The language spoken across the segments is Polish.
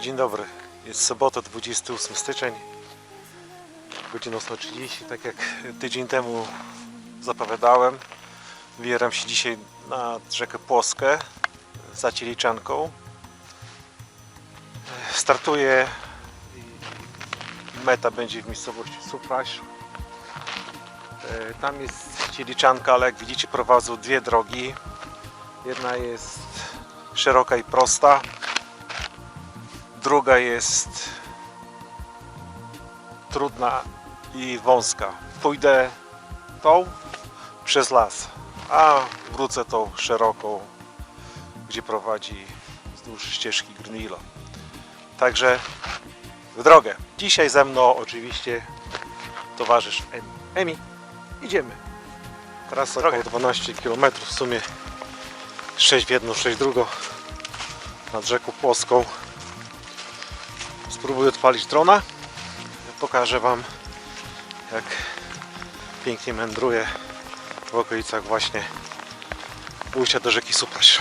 Dzień dobry. Jest sobota, 28 styczeń. Godzina 8.30. Tak jak tydzień temu zapowiadałem, wybieram się dzisiaj na rzekę Płoskę za Cieliczanką. Startuję i meta będzie w miejscowości Supraś. Tam jest Cieliczanka, ale jak widzicie prowadzą dwie drogi. Jedna jest szeroka i prosta, druga jest trudna i wąska. Pójdę tą przez las, a wrócę tą szeroką, gdzie prowadzi wzdłuż ścieżki Grnilo. Także w drogę. Dzisiaj ze mną oczywiście towarzysz Emi. Emi, idziemy. Trasa około 12 km w sumie 6 w jedną, 6 w drugą nad rzeką Płoską. Spróbuję odpalić drona. Pokażę Wam jak pięknie mędruję w okolicach właśnie ujścia do rzeki Supraś.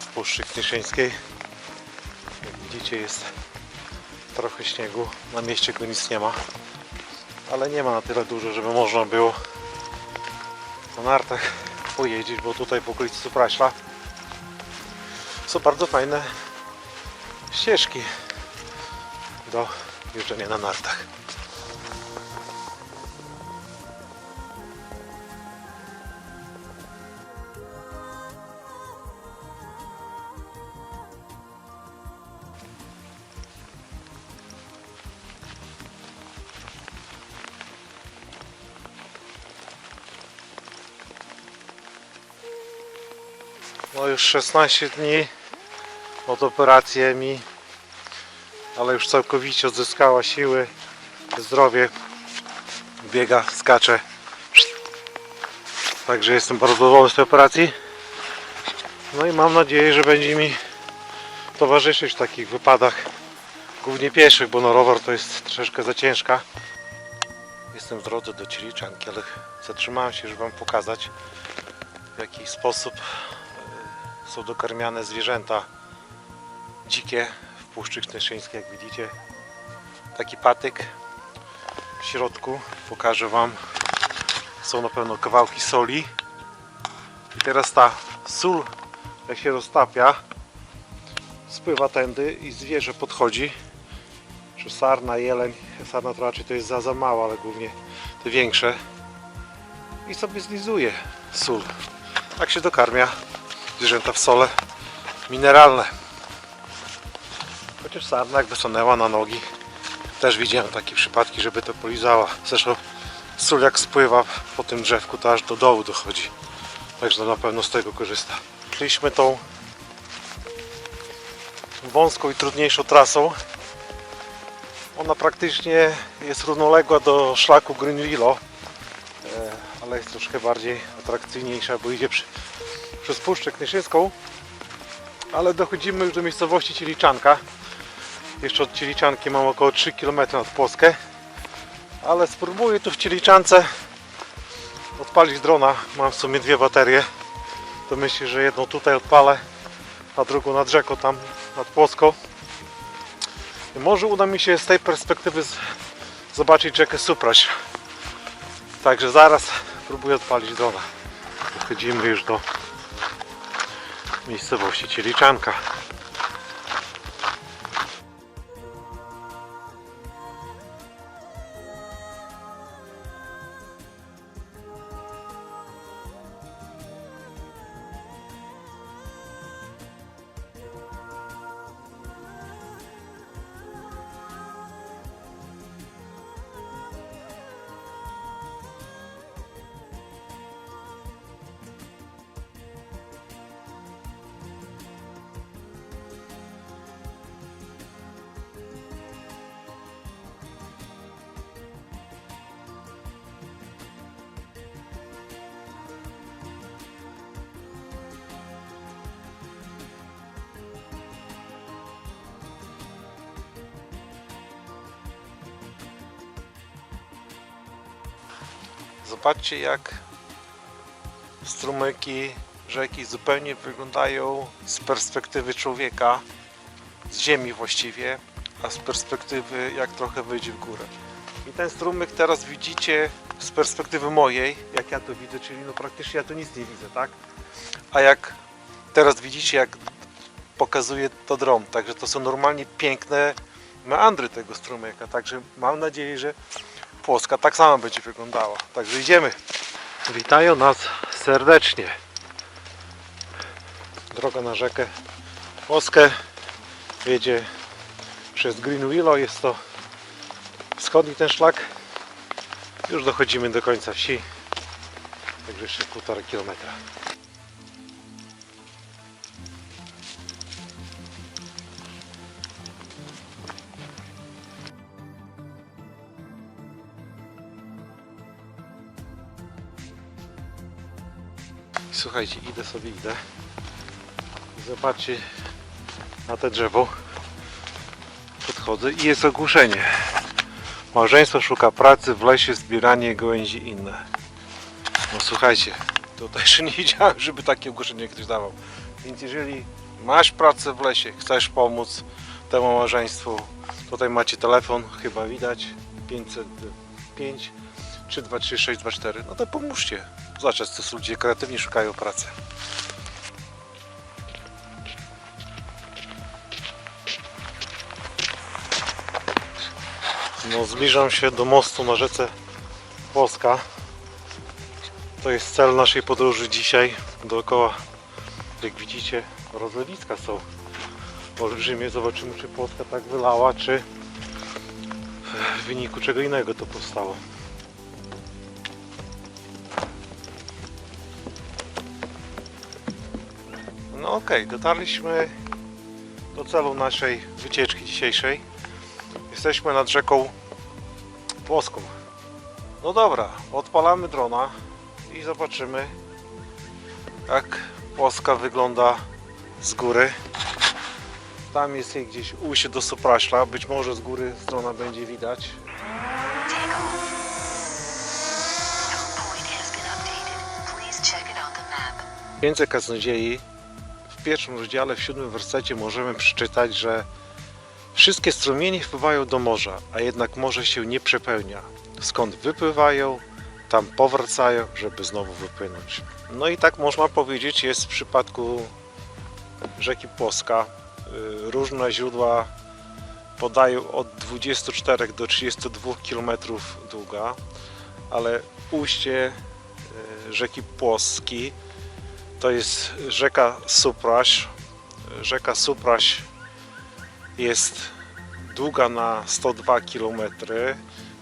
W Puszczy Knieszyńskiej jak widzicie jest trochę śniegu. Na mieście go nic nie ma ale nie ma na tyle dużo, żeby można było na nartach pojeździć, bo tutaj w okolicy Supraśla są bardzo fajne ścieżki do jeżdżenia na nartach. No już 16 dni od operacji mi, ale już całkowicie odzyskała siły, zdrowie, biega, skacze. Także jestem bardzo zadowolony z tej operacji. No i mam nadzieję, że będzie mi towarzyszyć w takich wypadach, głównie pieszych, bo na rower to jest troszeczkę za ciężka. Jestem w drodze do Cieliczanki, ale zatrzymałem się, żeby Wam pokazać w jaki sposób są dokarmiane zwierzęta dzikie w Puszczy Kneszyńskiej, jak widzicie. Taki patyk w środku, pokażę Wam. Są na pewno kawałki soli. I teraz ta sól, jak się roztapia, spływa tędy i zwierzę podchodzi. Czy sarna, jeleń, sarna to raczej to jest za, za mała, ale głównie te większe. I sobie zlizuje sól. Tak się dokarmia zwierzęta w sole mineralne. Chociaż sarna jakby stanęła na nogi. Też widziałem takie przypadki, żeby to polizała. Zresztą sól jak spływa po tym drzewku, to aż do dołu dochodzi. Także na pewno z tego korzysta. Szliśmy tą wąską i trudniejszą trasą. Ona praktycznie jest równoległa do szlaku Greenwillow, e, ale jest troszkę bardziej atrakcyjniejsza, bo idzie przy, przez Puszczę Knyszyską, ale dochodzimy już do miejscowości Cieliczanka. Jeszcze od Cieliczanki mam około 3 km nad Płoskę, ale spróbuję tu w Cieliczance odpalić drona. Mam w sumie dwie baterie, to myślę, że jedną tutaj odpalę, a drugą nad rzeką tam nad Płoską. I może uda mi się z tej perspektywy zobaczyć rzekę Supraś. Także zaraz próbuję odpalić drona. Dochodzimy już do miejscowości Cieliczanka. Zobaczcie jak strumyki rzeki zupełnie wyglądają z perspektywy człowieka, z ziemi właściwie, a z perspektywy jak trochę wyjdzie w górę. I ten strumyk teraz widzicie z perspektywy mojej, jak ja to widzę, czyli no praktycznie ja tu nic nie widzę, tak? A jak teraz widzicie, jak pokazuje to dron, także to są normalnie piękne meandry tego strumyka, także mam nadzieję, że Płoska tak samo będzie wyglądała. Także idziemy. Witają nas serdecznie. Droga na rzekę Płoskę wiedzie przez Green Willow. Jest to wschodni ten szlak. Już dochodzimy do końca wsi. Także jeszcze półtora kilometra. Słuchajcie, idę sobie, idę. Zobaczcie na te drzewo. Podchodzę i jest ogłoszenie. Małżeństwo szuka pracy w lesie, zbieranie gałęzi inne. No słuchajcie, tutaj jeszcze nie widziałem, żeby takie ogłoszenie ktoś dawał. Więc jeżeli masz pracę w lesie, chcesz pomóc temu małżeństwu, tutaj macie telefon, chyba widać, 505 323 624. No to pomóżcie. Zobaczcie, to są ludzie kreatywni, szukają pracy. No, zbliżam się do mostu na rzece Polska. To jest cel naszej podróży dzisiaj. Dookoła, jak widzicie, rozlewiska są olbrzymie. Zobaczymy, czy Polska tak wylała, czy w wyniku czego innego to powstało. No okej, dotarliśmy do celu naszej wycieczki dzisiejszej. Jesteśmy nad rzeką Płoską. No dobra, odpalamy drona i zobaczymy jak Płoska wygląda z góry. Tam jest jej gdzieś ujście do Sopraśla, być może z góry z drona będzie widać. Więcej kaznodziei. Pierwszym rozdziale, w siódmym wersecie możemy przeczytać, że wszystkie strumienie wpływają do morza, a jednak morze się nie przepełnia. Skąd wypływają, tam powracają, żeby znowu wypłynąć. No i tak można powiedzieć jest w przypadku rzeki Płoska. Y, Różne źródła podają od 24 do 32 km długa, ale ujście y, rzeki Płoski to jest rzeka Supraś. Rzeka Supraś jest długa na 102 km.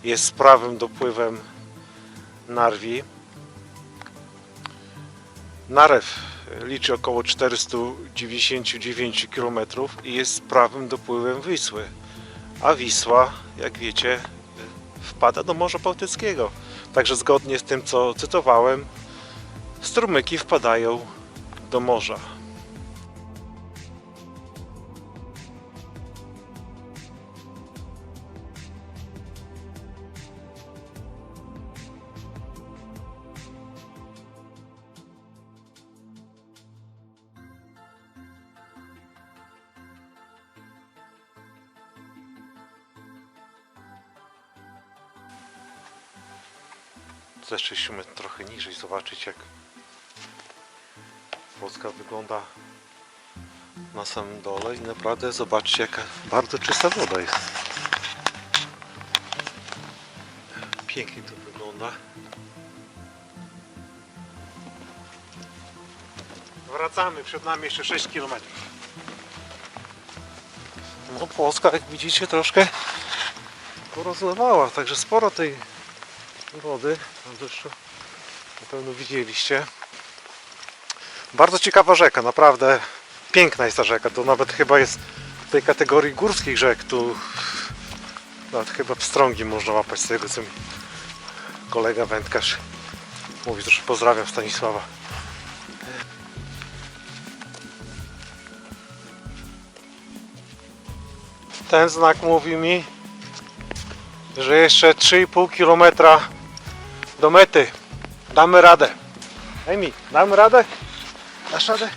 Jest prawym dopływem Narwi. Narew liczy około 499 km i jest prawym dopływem Wisły. A Wisła, jak wiecie, wpada do Morza Bałtyckiego. Także zgodnie z tym, co cytowałem, strumyki wpadają do morza. Zeszliśmy trochę niżej, zobaczyć jak Polska wygląda na samym dole i naprawdę zobaczcie jaka bardzo czysta woda jest. Pięknie to wygląda. Wracamy, przed nami jeszcze 6 km. No Polska jak widzicie troszkę porozlewała, także sporo tej wody na deszczu na pewno widzieliście. Bardzo ciekawa rzeka, naprawdę piękna jest ta rzeka. To nawet chyba jest w tej kategorii górskich rzek. Tu nawet chyba pstrągi można łapać z tego, co mi kolega wędkarz mówi. Zresztą pozdrawiam Stanisława. Ten znak mówi mi, że jeszcze 3,5 km do mety. Damy radę. Emi, damy radę? Dasz radę?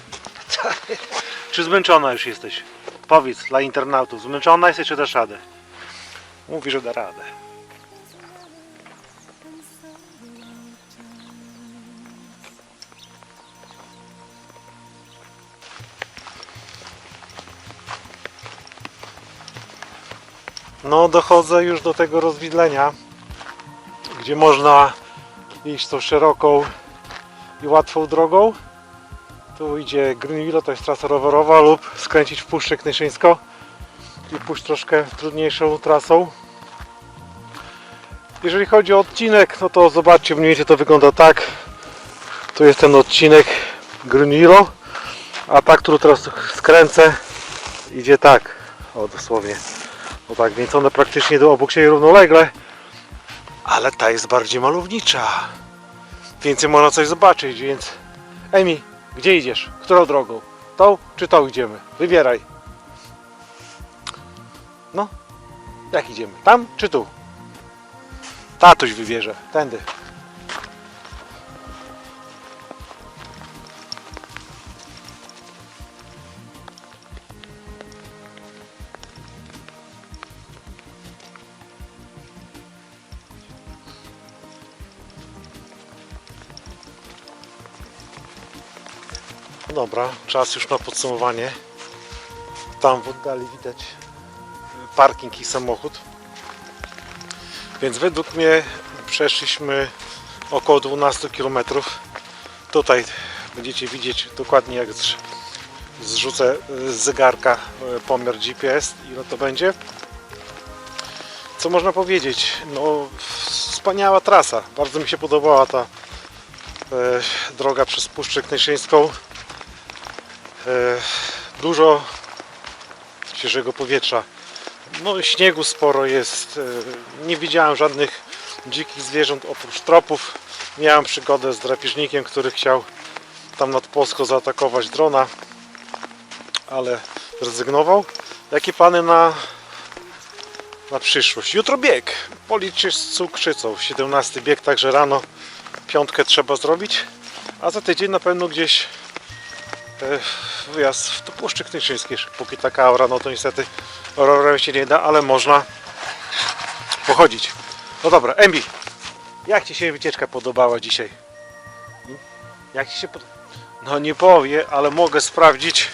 Czy zmęczona już jesteś? Powiedz dla internautów, zmęczona jesteś czy dasz radę? Mówi, że da radę. No, dochodzę już do tego rozwidlenia, gdzie można iść tą szeroką i łatwą drogą. Tu idzie Greenville, to jest trasa rowerowa lub skręcić w Puszczę Knyszyńską i pójść troszkę trudniejszą trasą. Jeżeli chodzi o odcinek, no to zobaczcie, mniej więcej to wygląda tak. Tu jest ten odcinek Greenville, a ta, którą teraz skręcę, idzie tak. O, dosłownie. O tak, więc one praktycznie do obok siebie równolegle, ale ta jest bardziej malownicza. Więcej można coś zobaczyć, więc... Emi, gdzie idziesz? Którą drogą? Tą czy tą idziemy? Wybieraj. No, jak idziemy? Tam czy tu? Tatuś wybierze. Tędy. Dobra, czas już na podsumowanie. Tam w oddali widać y, parking i samochód. Więc według mnie przeszliśmy około 12 km. Tutaj będziecie widzieć dokładnie jak zrz- zrzucę y, z zegarka y, pomiar GPS, ile to będzie. Co można powiedzieć? No, wspaniała trasa. Bardzo mi się podobała ta droga przez Puszczę Knyszyńską. E, dużo świeżego powietrza. No śniegu sporo jest. E, nie widziałem żadnych dzikich zwierząt oprócz tropów. Miałem przygodę z drapieżnikiem, który chciał tam nad Polską zaatakować drona, ale zrezygnował. Jakie plany na, na przyszłość? Jutro bieg. Policzcie z cukrzycą. 17 bieg, także rano piątkę trzeba zrobić. A za tydzień na pewno gdzieś wyjazd do Puszczy Knyszyńskiej. Póki taka aura, no to niestety rowerem się nie da, ale można pochodzić. No dobra, Embi, jak Ci się wycieczka podobała dzisiaj? Hmm? Jak Ci się pod... No nie powie, ale mogę sprawdzić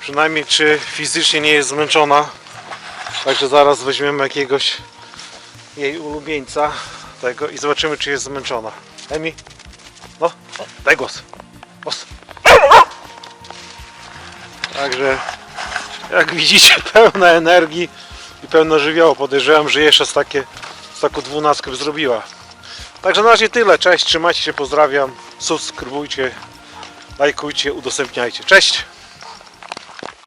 przynajmniej czy fizycznie nie jest zmęczona. Także zaraz weźmiemy jakiegoś jej ulubieńca tego i zobaczymy czy jest zmęczona. Emi, no, daj głos. Głos. Także jak widzicie pełna energii i pełno żywiołu. Podejrzewam, że jeszcze z, takie, z taką dwunastkę by zrobiła. Także na razie tyle. Cześć, trzymajcie się, pozdrawiam. Subskrybujcie, lajkujcie, udostępniajcie. Cześć!